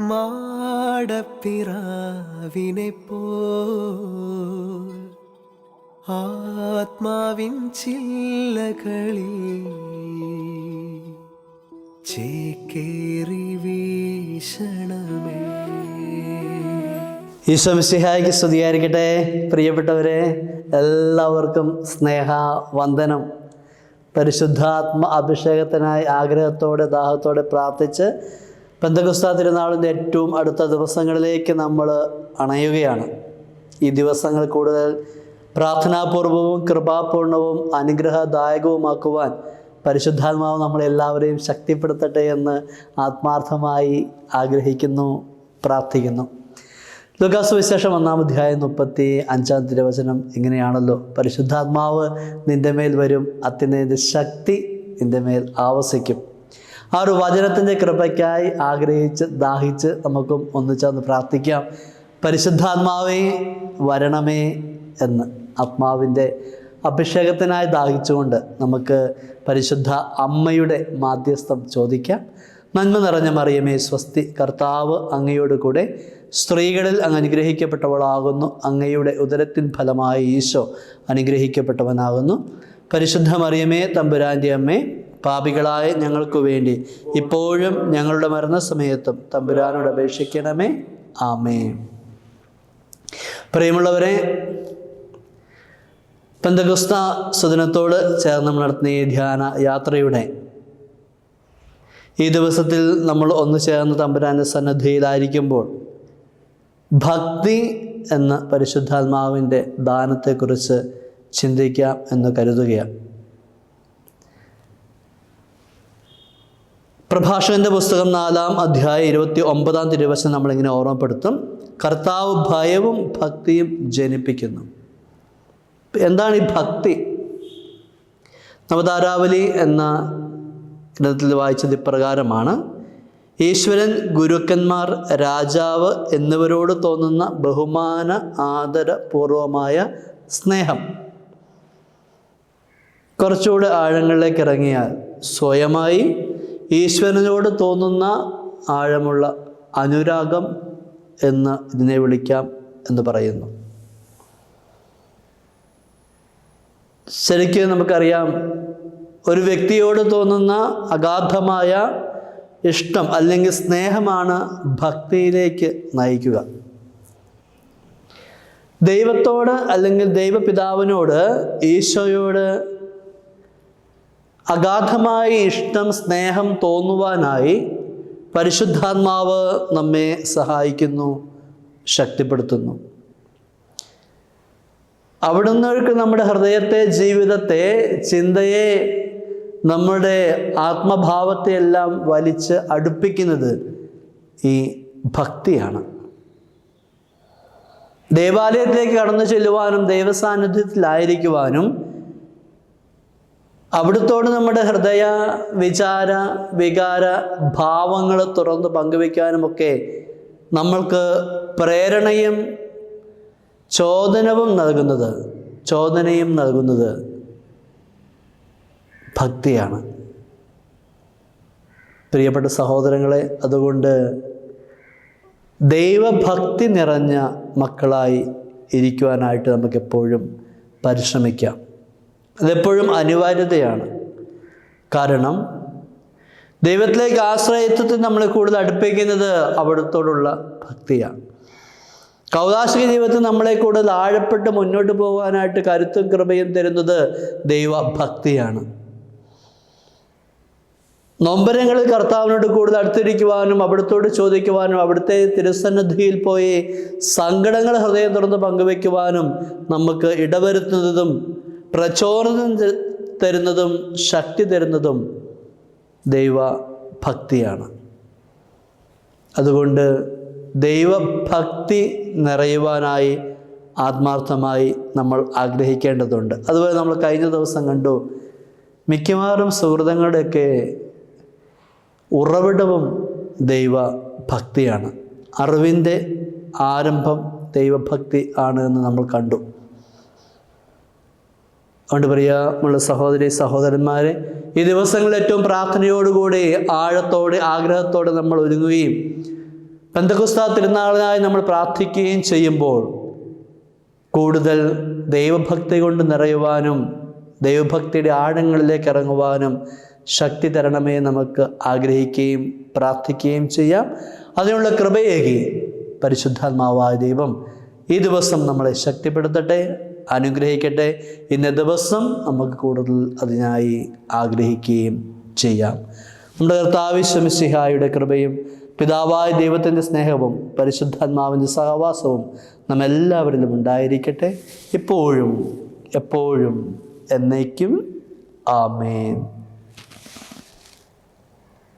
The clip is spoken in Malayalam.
മാടപ്പിറാവിനെ പോൽ ആത്മാവിൻ ചില്ലകളിൽ ചേക്കേറി വീശണമേ. ഈശോ സ്തുതിയായിരിക്കട്ടെ. പ്രിയപ്പെട്ടവരെ എല്ലാവർക്കും സ്നേഹ വന്ദനം. പരിശുദ്ധാത്മ അഭിഷേകത്തിനായി ആഗ്രഹത്തോടെ ദാഹത്തോടെ പ്രാർത്ഥിച്ച് ബന്ധകുസ്ത തിരുനാളിന്റെ ഏറ്റവും അടുത്ത ദിവസങ്ങളിലേക്ക് നമ്മൾ അണയുകയാണ്. ഈ ദിവസങ്ങൾ കൂടുതൽ പ്രാർത്ഥനാപൂർവവും കൃപാപൂർണവും അനുഗ്രഹദായകവുമാക്കുവാൻ പരിശുദ്ധാത്മാവ് നമ്മളെല്ലാവരെയും ശക്തിപ്പെടുത്തട്ടെ എന്ന് ആത്മാർത്ഥമായി ആഗ്രഹിക്കുന്നു പ്രാർത്ഥിക്കുന്നു. ലൂക്കാസ് വിശേഷം ഒന്നാം അധ്യായം മുപ്പത്തി അഞ്ചാം തിരുവചനം ഇങ്ങനെയാണല്ലോ. പരിശുദ്ധാത്മാവ് നിന്റെ മേൽ വരും അത്യന്തേന്റെ ശക്തി നിന്റെ മേൽ ആവസിക്കും. ആ ഒരു വചനത്തിന്റെ കൃപയ്ക്കായി ആഗ്രഹിച്ച് ദാഹിച്ച് നമുക്കും ഒന്നിച്ചൊന്ന് പ്രാർത്ഥിക്കാം. പരിശുദ്ധാത്മാവേ വരണമേ എന്ന് ആത്മാവിന്റെ അഭിഷേകത്തിനായി ദാഹിച്ചുകൊണ്ട് നമുക്ക് പരിശുദ്ധ അമ്മയുടെ മാധ്യസ്ഥം ചോദിക്കാം. നന്മ നിറഞ്ഞ മറിയമേ സ്വസ്തി കർത്താവ് അങ്ങയോട് കൂടെ സ്ത്രീകളിൽ അങ്ങ് അനുഗ്രഹിക്കപ്പെട്ടവളാകുന്നു. അങ്ങയുടെ ഉദരത്തിൻ ഫലമായ ഈശോ അനുഗ്രഹിക്കപ്പെട്ടവനാകുന്നു. പരിശുദ്ധ മറിയമേ തമ്പുരാന്റെ അമ്മേ പാപികളായ ഞങ്ങൾക്ക് വേണ്ടി ഇപ്പോഴും ഞങ്ങളുടെ മരണസമയത്തും തമ്പുരാനോട് അപേക്ഷിക്കണമേ. ആമേ പ്രിയമുള്ളവരെ പന്തഗുസ്ത സുദിനത്തോട് ചേർന്ന് നടത്തുന്ന ഈ ധ്യാന യാത്രയുടെ ഈ ദിവസത്തിൽ നമ്മൾ ഒന്ന് ചേർന്ന് തമ്പുരാന്റെ സന്നദ്ധിയിലായിരിക്കുമ്പോൾ ഭക്തി എന്ന പരിശുദ്ധാത്മാവിന്റെ ദാനത്തെക്കുറിച്ച് ചിന്തിക്കാം എന്ന് കരുതുകയാണ്. പ്രഭാഷകന്റെ പുസ്തകം നാലാം അധ്യായം ഇരുപത്തി ഒമ്പതാം തിരുവശം നമ്മളിങ്ങനെ ഓർമ്മപ്പെടുത്തും. കർത്താവ് ഭയവും ഭക്തിയും ജനിപ്പിക്കുന്നു. എന്താണ് ഈ ഭക്തി? നവതാരാവലി എന്ന ഗ്രന്ഥത്തിൽ വായിച്ചത് ഇപ്രകാരമാണ്. ഈശ്വരൻ ഗുരുക്കന്മാർ രാജാവ് എന്നിവരോട് തോന്നുന്ന ബഹുമാന ആദരപൂർവമായ സ്നേഹം. കുറച്ചുകൂടെ ആഴങ്ങളിലേക്ക് ഇറങ്ങിയാൽ സ്വയമായി ഈശ്വരനോട് തോന്നുന്ന ആഴമുള്ള അനുരാഗം എന്ന് ഇതിനെ വിളിക്കാം എന്ന് പറയുന്നു. ശരിക്കും നമുക്കറിയാം ഒരു വ്യക്തിയോട് തോന്നുന്ന അഗാധമായ ഇഷ്ടം അല്ലെങ്കിൽ സ്നേഹമാണ് ഭക്തിയിലേക്ക് നയിക്കുക. ദൈവത്തോട് അല്ലെങ്കിൽ ദൈവപിതാവിനോട് ഈശോയോട് അഗാധമായ ഇഷ്ടം സ്നേഹം തോന്നുവാനായി പരിശുദ്ധാത്മാവ് നമ്മെ സഹായിക്കുന്നു ശക്തിപ്പെടുത്തുന്നു. അവിടുന്ന് നമ്മുടെ ഹൃദയത്തെ ജീവിതത്തെ ചിന്തയെ നമ്മുടെ ആത്മഭാവത്തെ എല്ലാം വലിച്ച് അടുപ്പിക്കുന്നത് ഈ ഭക്തിയാണ്. ദേവാലയത്തിലേക്ക് കടന്നു ചെല്ലുവാനും ദൈവസാന്നിധ്യത്തിലായിരിക്കുവാനും അവിടുത്തോട് നമ്മുടെ ഹൃദയ വിചാര വികാര ഭാവങ്ങൾ തുറന്ന് പങ്കുവയ്ക്കാനുമൊക്കെ നമ്മൾക്ക് പ്രേരണയും ചോദനവും നൽകുന്നത് ചോദനയും നൽകുന്നത് ഭക്തിയാണ്. പ്രിയപ്പെട്ട സഹോദരങ്ങളെ അതുകൊണ്ട് ദൈവഭക്തി നിറഞ്ഞ മക്കളായി ഇരിക്കുവാനായിട്ട് നമുക്കെപ്പോഴും പരിശ്രമിക്കാം. അതെപ്പോഴും അനിവാര്യതയാണ്. കാരണം ദൈവത്തിലേക്ക് ആശ്രയത്വത്തിൽ നമ്മൾ കൂടുതൽ അടുപ്പിക്കുന്നത് അവിടത്തോടുള്ള ഭക്തിയാണ്. കൗതാശിക ജീവിതത്തിൽ നമ്മളെ കൂടുതൽ ആഴപ്പെട്ട് മുന്നോട്ട് പോകാനായിട്ട് കരുത്തും കൃപയും തരുന്നത് ദൈവഭക്തിയാണ്. നൊമ്പരങ്ങളിൽ കർത്താവിനോട് കൂടുതൽ അടുത്തിരിക്കുവാനും അവിടുത്തോട് ചോദിക്കുവാനും അവിടുത്തെ തിരുസന്നിധിയിൽ പോയി സങ്കടങ്ങൾ ഹൃദയം തുറന്ന് പങ്കുവയ്ക്കുവാനും നമുക്ക് ഇടവരുത്തുന്നതും പ്രചോദനം തരുന്നതും ശക്തി തരുന്നതും ദൈവ ഭക്തിയാണ് അതുകൊണ്ട് ദൈവഭക്തി നിറയുവാനായി ആത്മാർത്ഥമായി നമ്മൾ ആഗ്രഹിക്കേണ്ടതുണ്ട്. അതുപോലെ നമ്മൾ കഴിഞ്ഞ ദിവസം കണ്ടു മിക്കവാറും സുഹൃതങ്ങളുടെയൊക്കെ ഉറവിടവും ദൈവ ഭക്തിയാണ് അറിവിന്റെ ആരംഭം ദൈവഭക്തി ആണ് എന്ന് നമ്മൾ കണ്ടു. അതുകൊണ്ട് പ്രിയമുള്ള സഹോദരി സഹോദരന്മാരെ ഈ ദിവസങ്ങളിൽ ഏറ്റവും പ്രാർത്ഥനയോടുകൂടി ആഴത്തോടെ ആഗ്രഹത്തോടെ നമ്മൾ ഒരുങ്ങുകയും പെന്തകുസ്ത തിരുനാളിനായി നമ്മൾ പ്രാർത്ഥിക്കുകയും ചെയ്യുമ്പോൾ കൂടുതൽ ദൈവഭക്തി കൊണ്ട് നിറയുവാനും ദൈവഭക്തിയുടെ ആഴങ്ങളിലേക്ക് ഇറങ്ങുവാനും ശക്തി തരണമേ നമുക്ക് ആഗ്രഹിക്കുകയും പ്രാർത്ഥിക്കുകയും ചെയ്യാം. അതിനുള്ള കൃപയേകി പരിശുദ്ധാത്മാവായ ദൈവം ഈ ദിവസം നമ്മളെ ശക്തിപ്പെടുത്തട്ടെ. അനുഗ്രഹിക്കട്ടെ. ഇന്ന ദിവസം നമുക്ക് കൂടുതൽ അതിനായി ആഗ്രഹിക്കുകയും ചെയ്യാം. നമ്മുടെ കർത്താവിശ്വമിസിഹായുടെ കൃപയും പിതാവായ ദൈവത്തിന്റെ സ്നേഹവും പരിശുദ്ധാത്മാവിന്റെ സഹവാസവും നമ്മെല്ലാവരിലും ഉണ്ടായിരിക്കട്ടെ. എപ്പോഴും എപ്പോഴും എന്നേക്കും. ആമേൻ.